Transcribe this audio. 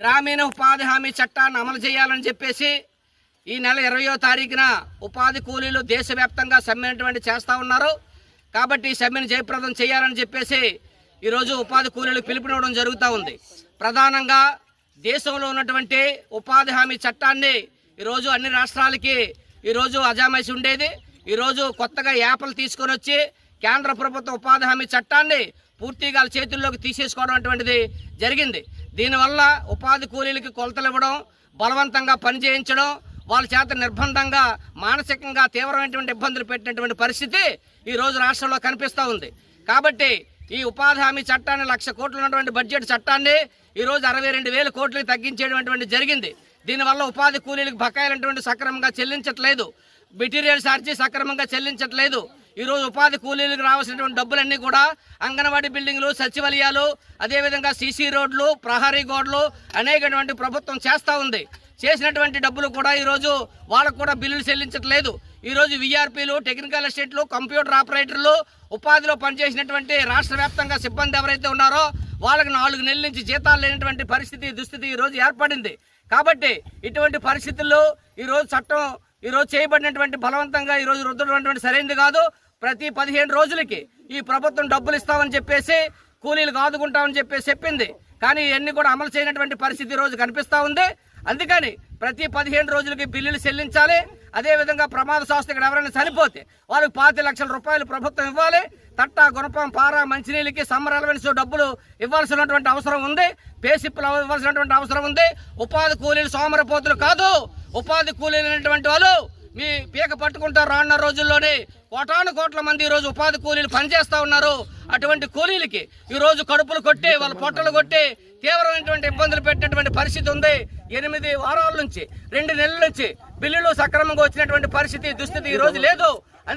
గ్రామీణ ఉపాధి హామీ చట్టాన్ని అమలు చేయాలని చెప్పేసి ఈ నెల ఇరవయో తారీఖున ఉపాధి కూలీలు దేశవ్యాప్తంగా సమ్మెటువంటి చేస్తూ ఉన్నారు. కాబట్టి ఈ సమ్మెను జయప్రదం చేయాలని చెప్పేసి ఈరోజు ఉపాధి కూలీలు పిలుపునివ్వడం జరుగుతూ ఉంది. ప్రధానంగా దేశంలో ఉన్నటువంటి ఉపాధి హామీ చట్టాన్ని ఈరోజు అన్ని రాష్ట్రాలకి ఈరోజు అజామైసి ఉండేది. ఈరోజు కొత్తగా యాప్లు తీసుకొని వచ్చి కేంద్ర ప్రభుత్వ ఉపాధి హామీ చట్టాన్ని పూర్తిగా చేతుల్లోకి తీసేసుకోవడం అటువంటిది జరిగింది. దీనివల్ల ఉపాధి కూలీలకి కొలతలు ఇవ్వడం బలవంతంగా పని చేయించడం వాళ్ళ చేత నిర్బంధంగా మానసికంగా తీవ్రమైనటువంటి ఇబ్బందులు పెట్టినటువంటి పరిస్థితి ఈ రోజు రాష్ట్రంలో కనిపిస్తూ ఉంది. కాబట్టి ఈ ఉపాధి హామీ చట్టాన్ని లక్ష కోట్లు ఉన్నటువంటి బడ్జెట్ చట్టాన్ని ఈ రోజు అరవై రెండు వేల కోట్లకి తగ్గించేటువంటి జరిగింది. దీనివల్ల ఉపాధి కూలీలకు బకాయిలటువంటి సక్రమంగా చెల్లించట్లేదు. మెటీరియల్ ఛార్జీ సక్రమంగా చెల్లించట్లేదు. ఈరోజు ఉపాధి కూలీలకు రావాల్సినటువంటి డబ్బులన్నీ కూడా అంగన్వాడీ బిల్డింగ్లు సచివాలయాలు అదేవిధంగా సీసీ రోడ్లు ప్రహరీ గోడలు అనేకటువంటి ప్రభుత్వం చేస్తూ ఉంది. చేసినటువంటి డబ్బులు కూడా ఈరోజు వాళ్ళకు కూడా బిల్లులు చెల్లించట్లేదు. ఈరోజు విఆర్పీలు టెక్నికల్ అసిస్టెంట్లు కంప్యూటర్ ఆపరేటర్లు ఉపాధిలో పనిచేసినటువంటి రాష్ట్ర వ్యాప్తంగా సిబ్బంది ఎవరైతే ఉన్నారో వాళ్ళకి నాలుగు నెలల నుంచి జీతాలు లేనటువంటి పరిస్థితి దుస్థితి ఈరోజు ఏర్పడింది. కాబట్టి ఇటువంటి పరిస్థితుల్లో ఈరోజు చట్టం ఈరోజు చేయబడినటువంటి బలవంతంగా ఈరోజు రుద్దడం సరైనది కాదు. ప్రతి పదిహేను రోజులకి ఈ ప్రభుత్వం డబ్బులు ఇస్తామని చెప్పేసి కూలీలకు ఆదుకుంటామని చెప్పేసి చెప్పింది. కానీ ఇవన్నీ కూడా అమలు చేయనటువంటి పరిస్థితి రోజు కనిపిస్తూ ఉంది. అందుకని ప్రతి పదిహేను రోజులకి బిల్లులు చెల్లించాలి. అదేవిధంగా ప్రమాద సంస్థ ఇక్కడ ఎవరైనా చనిపోతే వాళ్ళకి పాతి లక్షల రూపాయలు ప్రభుత్వం ఇవ్వాలి. తట్ట గుణపం పార మంచినీళ్ళకి సమ్మర్ అలవెన్స్ డబ్బులు ఇవ్వాల్సినటువంటి అవసరం ఉంది. పేసిప్పులు ఇవ్వాల్సినటువంటి అవసరం ఉంది. ఉపాధి కూలీలు సోమరపోతులు కాదు. ఉపాధి కూలీలు అనేటువంటి వాళ్ళు మీ పీక పట్టుకుంటారు రానున్న రోజుల్లోనే. కోటాను కోట్ల మంది ఈ రోజు ఉపాధి కూలీలు పనిచేస్తా ఉన్నారు. అటువంటి కూలీలకి ఈరోజు కడుపులు కొట్టి వాళ్ళ పొట్టలు కొట్టి తీవ్రమైనటువంటి ఇబ్బందులు పెట్టినటువంటి పరిస్థితి ఉంది. ఎనిమిది వారాల నుంచి రెండు నెలల నుంచి బిల్లులు సక్రమంగా వచ్చినటువంటి పరిస్థితి దుస్థితి ఈ రోజు లేదు.